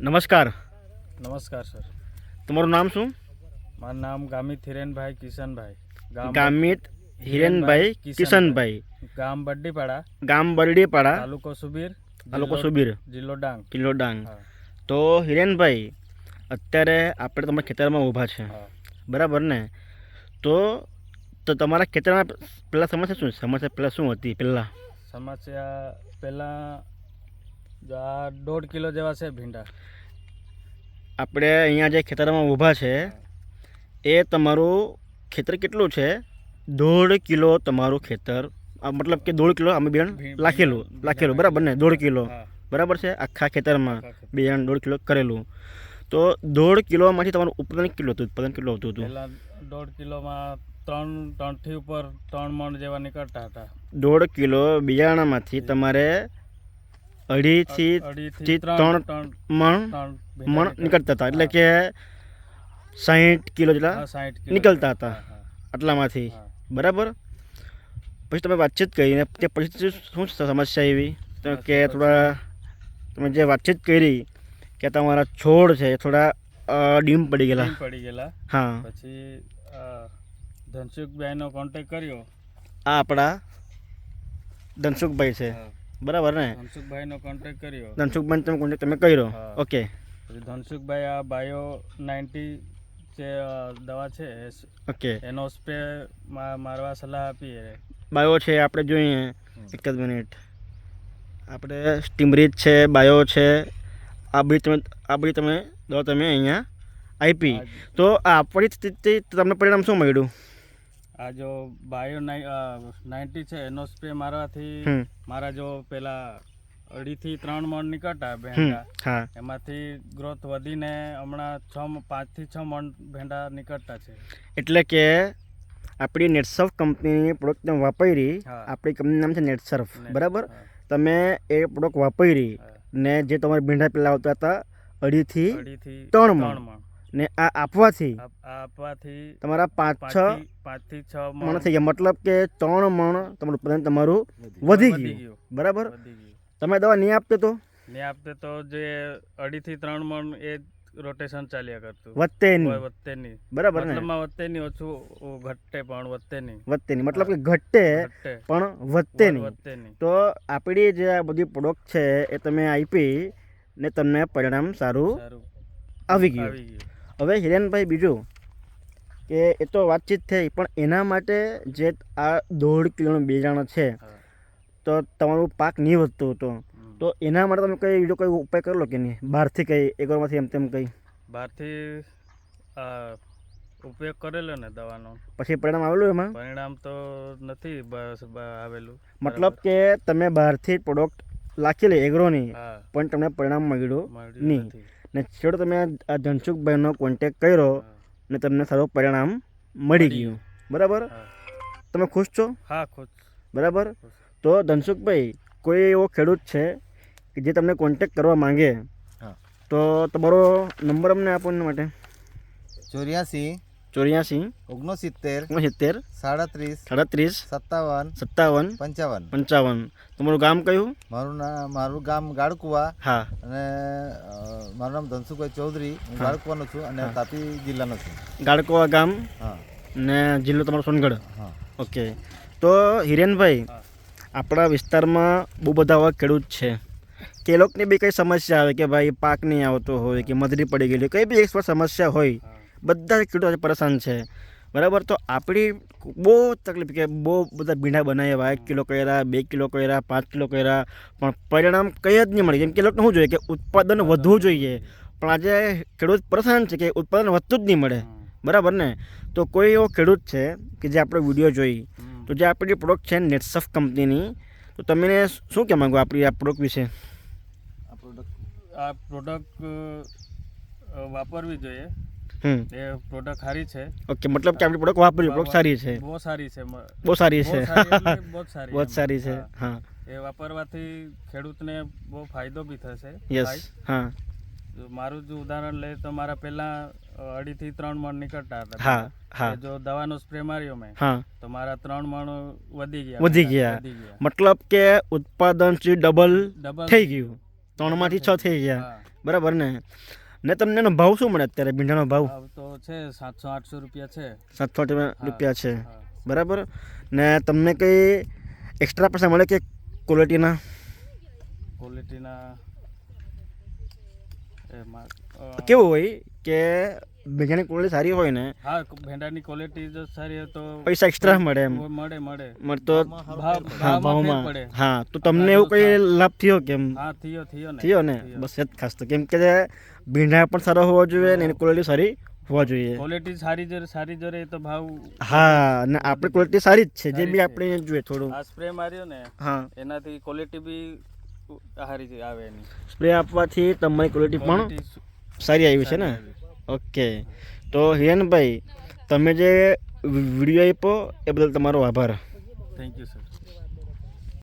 નમસ્કાર. નમસ્કાર સર. તમારું નામ શું? મારું નામ ગામિત હિરેનભાઈ કિશનભાઈ. ગામ ગામિત હિરેનભાઈ કિશનભાઈ. ગામ બરડીપાડા. ગામ બરડીપાડા. તાલુકો સુબીર. તાલુકો જિલ્લો- સુબીર. જિલ્લો ડાંગ. કિલ્લો ડાંગ. તો હિરેનભાઈ અત્યારે આપણે તમારા ખેતરમાં ઊભા છે. બરાબર ને? તો તો તમારા ખેતરમાં પહેલાં સમસ્યા શું? સમસ્યા પહેલાં શું હતી પહેલાં સમસ્યા પહેલાં દોઢ કિલો જેવા છે ભીંડા. આપણે અહીંયા જે ખેતરમાં ઊભા છે એ તમારું ખેતર કેટલું છે? દોઢ કિલો તમારું ખેતર. આ મતલબ કે દોઢ કિલો અમે બિયારણ લાખેલું લાખેલું બરાબર ને? દોઢ કિલો. બરાબર છે? આખા ખેતરમાં બિયારણ દોઢ કિલો કરેલું. તો દોઢ કિલોમાંથી તમારું ઉત્પાદન કેટલું હતું? ઉત્પાદન કેટલું આવતું હતું? દોઢ કિલોમાં ત્રણ ત્રણથી ઉપર ત્રણ મણ જેવા નીકળતા હતા. દોઢ કિલો બિયારણમાંથી તમારે અઢીથી થી ત્રણ મણ મણ નીકળતા હતા. એટલે કે સાહીઠ કિલો જેટલા નીકળતા હતા. આટલામાંથી. બરાબર? પછી તમે વાતચીત કરી ને તે પછી શું સમસ્યા એવી? તો કે થોડા તમે જે વાતચીત કરી કે તમારા છોડ છે થોડા ડીમ પડી ગયેલા. પડી ગયેલા. હા. પછી ધનસુખભાઈનો કોન્ટેક કર્યો. આ આપણા ધનસુખભાઈ છે. બરાબર ને? ધનસુખભાઈનો કોન્ટેક્ટ કર્યો. ધનસુખભાઈ તમે કોન્ટેક્ટ તમે કર્યો? ઓકે ધનસુખભાઈ આ બાયો નાઇન્ટી જે દવા છે ઓકે એનો સ્પ્રે મારવા સલાહ આપીએ બાયો છે આપણે જોઈએ. એક જ મિનિટ. આપણે સ્ટીમરીજ છે બાયો છે. આ બધી તમે આ બધી તમે દવા તમે અહીંયા આપી. તો આપણી તમને પરિણામ શું મળ્યું? આ જો બાયો નાઇન્ટી છે એનો સ્પ્રે મારવાથી મારા જો પેલા અઢીથી ત્રણ મણ નીકળતા ભેંડા. એમાંથી ગ્રોથ વધીને હમણાં છ પાંચથી છ મણ ભેંડા નીકળતા છે. એટલે કે આપણી નેટસર્ફ કંપનીની પ્રોડક્ટ તમે વાપરી આપણી કંપનીનું નામ છે નેટસર્ફ. બરાબર? તમે એ પ્રોડક્ટ વાપરી ને જે તમારે ભીંડા પેલા આવતા હતા અઢીથી ત્રણ મણ. ને આ આપવાથી આપવાથી તમારા પાંચ છ પાંચથી પાંચથી છ મણ. થઈ ગયા. મતલબ કે ત્રણ મણ તમારું ઉત્પાદન તમારું વધી ગયું. બરાબર? તમે દવા નહીં આપતો તો? નહીં આપતો તો જે અઢીથી ત્રણ મણ એ રોટેશન ચાલ્યા કરતું. વધતે નહીં. વધતે નહીં. બરાબર ને? મતલબમાં વધતે નહીં ઓછું ઘટતે ઘટે પણ વધતે નહીં. વધતે નહીં. મતલબ કે ઘટે ઘટે. પણ વધતે નહીં. વધતે નહીં. તો આપણી જે આ બધી પ્રોડક્ટ છે એ તમે આપી ને તમને પરિણામ સારું સારું. આવી ગયું. આવી ગયું. હવે હિરેનભાઈ બીજું કે એ તો વાતચીત થઈ પણ એના માટે જે આ દોઢ કિલોનું બેજાણો છે તો તમારું પાક નહીં વધતો હતો. તો એના માટે તમે કઈ બીજો કઈ ઉપાય કરેલો કે નહીં? બહારથી કઈ એકરમાંથી એમ તેમ કઈ? બહારથી ઉપયોગ કરેલો ને દવાનો. પછી પરિણામ આવેલું એમાં? પરિણામ તો નથી બસ આવેલું. મતલબ કે તમે બહારથી પ્રોડક્ટ લાખેલી એગ્રોની પણ તમને પરિણામ મળ્યું નહીં. ને છેવટે તમે આ ધનસુખભાઈનો કોન્ટેક કર્યો ને તમને સારું પરિણામ મળી મળી ગયું. બરાબર? તમે ખુશ છો? હા ખુશ. બરાબર? તો ધનસુખભાઈ કોઈ એવો ખેડૂત છે કે જે તમને કોન્ટેક કરવા માંગે? તો તમારો નંબર અમને આપો એના માટે. ચોર્યાસી ચોર્યાસી ઓગણસિત્તેર ઓગણસિત્તેર સાડત્રીસ સાડત્રીસ સત્તાવન સત્તાવન પંચાવન પંચાવન તમારું ગામ કયું મારું નામ મારું ગામ ગાળકુવા હા અને મારું નામ ધનસુભાઈ ચૌધરી હું ગાળકુવાનો છું અને તાપી જિલ્લાનો છું ગાળકુવા ગામ હા ને જિલ્લો તમારો સોનગઢ હા ઓકે તો હિરેનભાઈ આપણા વિસ્તારમાં બહુ બધા એવા ખેડૂત છે કે લોકોને બી કંઈ સમસ્યા આવે કે ભાઈ પાક નહીં આવતો હોય કે મધરી પડી ગયેલી કંઈ બી એક સમસ્યા હોય. બધા ખેડૂતો પરેશાન છે. બરાબર? તો આપણી બહુ તકલીફ કે બહુ બધા ભીંડા બનાવ્યા, એક કિલો કર્યા, બે કિલો કર્યા, પાંચ કિલો કર્યા, પણ પરિણામ કંઈ જ નહીં મળે કેમ કે લોકોને શું જોઈએ કે ઉત્પાદન વધવું જોઈએ. પણ આજે ખેડૂત પરેશાન છે કે ઉત્પાદન વધતું જ નહીં મળે. બરાબર ને? તો કોઈ એવો ખેડૂત છે કે જે આપણે વીડિયો જોઈ, તો જે આપણી પ્રોડક્ટ છે નેટસફ કંપનીની, તો તમે શું કહેવા માંગો આપણી આ પ્રોડક્ટ વિશે? આ પ્રોડક્ટ આ પ્રોડક્ટ વાપરવી જોઈએ. એ પ્રોડક્ટ સારી છે. ઓકે મતલબ કે આપણી પ્રોડક્ટ વાપરી પ્રોડક્ટ સારી છે. બહુ સારી છે બહુ સારી છે. બહુ સારી બહુ સારી છે હા. એ વાપરવાથી ખેડૂતને બહુ ફાયદો બી થશે યસ હા. મારું જ ઉદાહરણ લે તો મારા પહેલા અઢીથી ત્રણ મણ નીકળતા હતા હા હા. જો દવાનો સ્પ્રે માર્યો મેં હા. તો મારા ત્રણ મણ વધી ગયા વધી ગયા. મતલબ કે ઉત્પાદન ડબલ ડબલ થઈ ગયું. ત્રણમાંથી છ થઈ ગયા. બરાબર ને? ને તમને એનો ભાવ શું મળે અત્યારે? ભીંડાનો ભાવ? તો છે સાતસો આઠસો રૂપિયા છે. સાતસો રૂપિયા છે. બરાબર? ને તમને કંઈ એક્સ્ટ્રા પૈસા મળે કે ક્વોલિટીના ક્વોલિટીના કેવું હોય કે ભીંડાની ક્વોલિટી સારી હોય ને હા ભેંડાની ક્વોલિટી જો સારી હોય તો પૈસા એક્સ્ટ્રા મળે એમ. મળે મળે. મળતો હા ભાવમાં હા તો તમને એવું કંઈ લાભ થયો કેમ? હા થયો થયો ને. થયો ને? બસ એ જ ખાસ તો. કેમ કે ભીંડા પણ સારો હોવો જોઈએ ને એની ક્વોલિટી સારી હોવા જોઈએ. ક્વોલિટી સારી જરે સારી જરે તો ભાવ હા ને આપણી ક્વોલિટી સારી જ છે. જે બી આપણે જોઈએ થોડું. આ સ્પ્રે માર્યો ને હા. એનાથી ક્વોલિટી બી સારી છે આવે એની. સ્પ્રે આપવાથી તમારી ક્વોલિટી પણ સારી આવી છે ને. ઓકે. તો હિરેનભાઈ તમે જે વીડિયો આપ્યો એ બદલ તમારો આભાર. Thank you sir